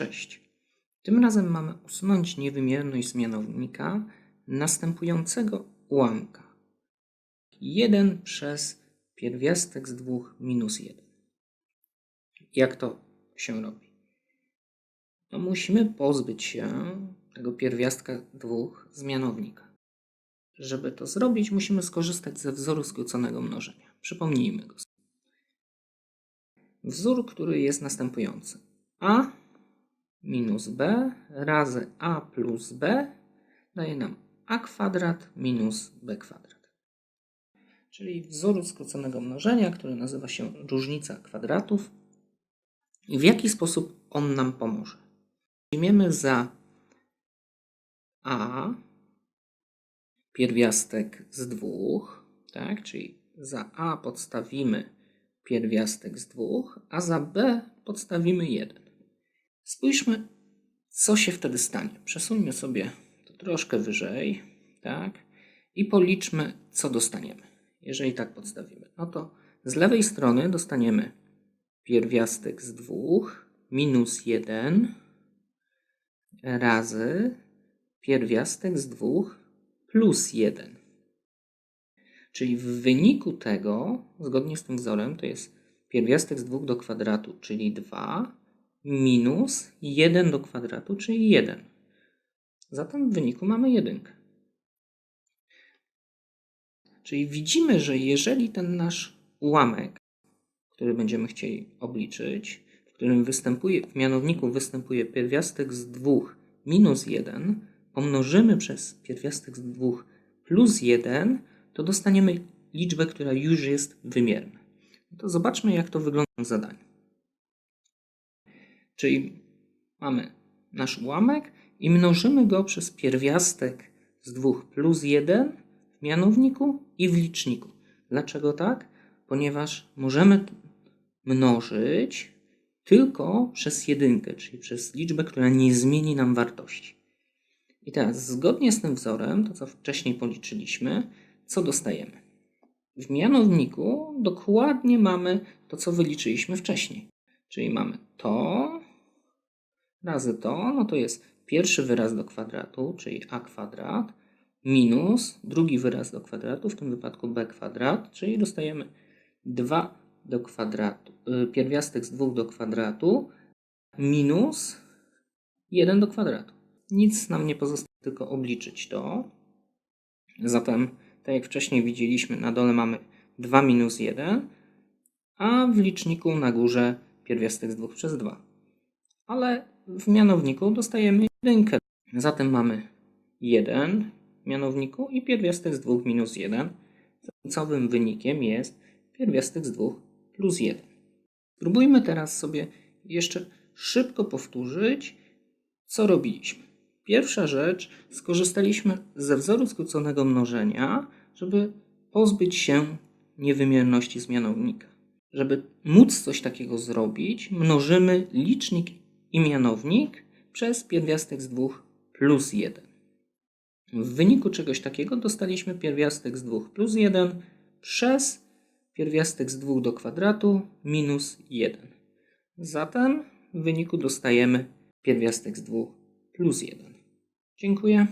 Cześć. Tym razem mamy usunąć niewymierność z mianownika następującego ułamka. 1 przez pierwiastek z 2 minus 1. Jak to się robi? No musimy pozbyć się tego pierwiastka 2 z mianownika. Żeby to zrobić, musimy skorzystać ze wzoru skróconego mnożenia. Przypomnijmy go. Wzór, który jest następujący. a minus b razy a plus b daje nam a kwadrat minus b kwadrat. Czyli wzór skróconego mnożenia, który nazywa się różnica kwadratów. I w jaki sposób on nam pomoże? Przyjmiemy za a pierwiastek z dwóch, tak? Czyli za a podstawimy pierwiastek z dwóch, a za b podstawimy 1. Spójrzmy, co się wtedy stanie. Przesuńmy sobie to troszkę wyżej, tak? I policzmy, co dostaniemy. Jeżeli tak podstawimy, no to z lewej strony dostaniemy pierwiastek z dwóch minus 1 razy pierwiastek z dwóch plus 1. Czyli w wyniku tego, zgodnie z tym wzorem, to jest pierwiastek z 2 do kwadratu, czyli 2, minus 1 do kwadratu, czyli 1. Zatem w wyniku mamy 1. Czyli widzimy, że jeżeli ten nasz ułamek, który będziemy chcieli obliczyć, w którym występuje, w mianowniku występuje pierwiastek z 2 minus 1, pomnożymy przez pierwiastek z 2 plus 1, to dostaniemy liczbę, która już jest wymierna. To zobaczmy, jak to wygląda w zadaniu. Czyli mamy nasz ułamek i mnożymy go przez pierwiastek z 2 plus 1 w mianowniku i w liczniku. Dlaczego tak? Ponieważ możemy mnożyć tylko przez jedynkę, czyli przez liczbę, która nie zmieni nam wartości. I teraz, zgodnie z tym wzorem, to co wcześniej policzyliśmy, co dostajemy? W mianowniku dokładnie mamy to, co wyliczyliśmy wcześniej. Czyli mamy to razy to, no to jest pierwszy wyraz do kwadratu, czyli a kwadrat, minus drugi wyraz do kwadratu, w tym wypadku b kwadrat, czyli dostajemy 2 do kwadratu, y, pierwiastek z 2 do kwadratu minus 1 do kwadratu. Nic nam nie pozostaje, tylko obliczyć to. Zatem, tak jak wcześniej widzieliśmy, na dole mamy 2 minus 1, a w liczniku na górze pierwiastek z 2 przez 2. Ale w mianowniku dostajemy jedynkę. Zatem mamy 1 w mianowniku i pierwiastek z 2 minus 1. Końcowym wynikiem jest pierwiastek z 2 plus 1. Spróbujmy teraz sobie jeszcze szybko powtórzyć, co robiliśmy. Pierwsza rzecz, skorzystaliśmy ze wzoru skróconego mnożenia, żeby pozbyć się niewymierności z mianownika. Żeby móc coś takiego zrobić, mnożymy licznik i mianownik przez pierwiastek z 2 plus 1. W wyniku czegoś takiego dostaliśmy pierwiastek z 2 plus 1 przez pierwiastek z 2 do kwadratu minus 1. Zatem w wyniku dostajemy pierwiastek z 2 plus 1. Dziękuję.